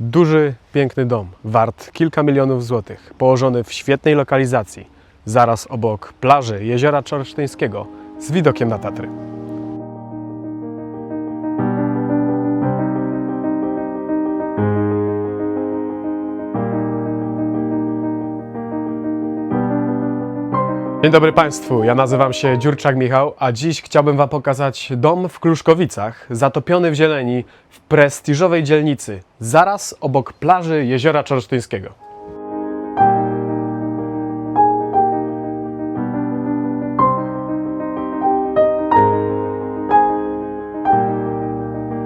Duży, piękny dom, wart kilka milionów złotych, położony w świetnej lokalizacji, zaraz obok plaży Jeziora Czorsztyńskiego z widokiem na Tatry. Dzień dobry Państwu, ja nazywam się Dziurczak Michał, a dziś chciałbym Wam pokazać dom w Kluszkowicach, zatopiony w zieleni w prestiżowej dzielnicy, zaraz obok plaży Jeziora Czorsztyńskiego.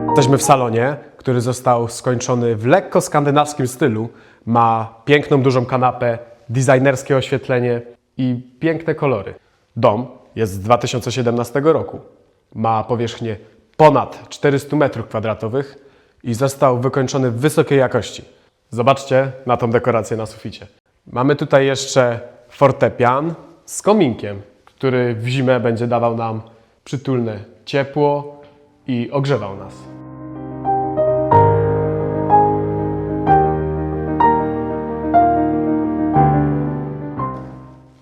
Jesteśmy w salonie, który został skończony w lekko skandynawskim stylu. Ma piękną, dużą kanapę, designerskie oświetlenie i piękne kolory. Dom jest z 2017 roku. Ma powierzchnię ponad 400 m2 i został wykończony w wysokiej jakości. Zobaczcie na tą dekorację na suficie. Mamy tutaj jeszcze fortepian z kominkiem, który w zimę będzie dawał nam przytulne ciepło i ogrzewał nas.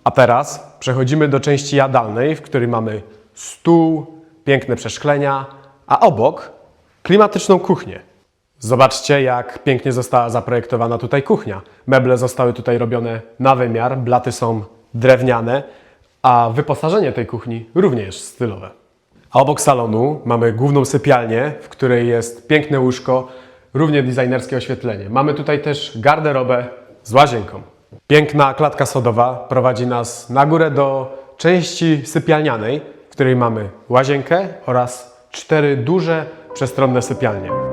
A teraz przechodzimy do części jadalnej, w której mamy stół, piękne przeszklenia, a obok klimatyczną kuchnię. Zobaczcie, jak pięknie została zaprojektowana tutaj kuchnia. Meble zostały tutaj robione na wymiar, blaty są drewniane, a wyposażenie tej kuchni również stylowe. A obok salonu mamy główną sypialnię, w której jest piękne łóżko, równie designerskie oświetlenie. Mamy tutaj też garderobę z łazienką. Piękna klatka sodowa prowadzi nas na górę do części sypialnianej, w której mamy łazienkę oraz cztery duże, przestronne sypialnie.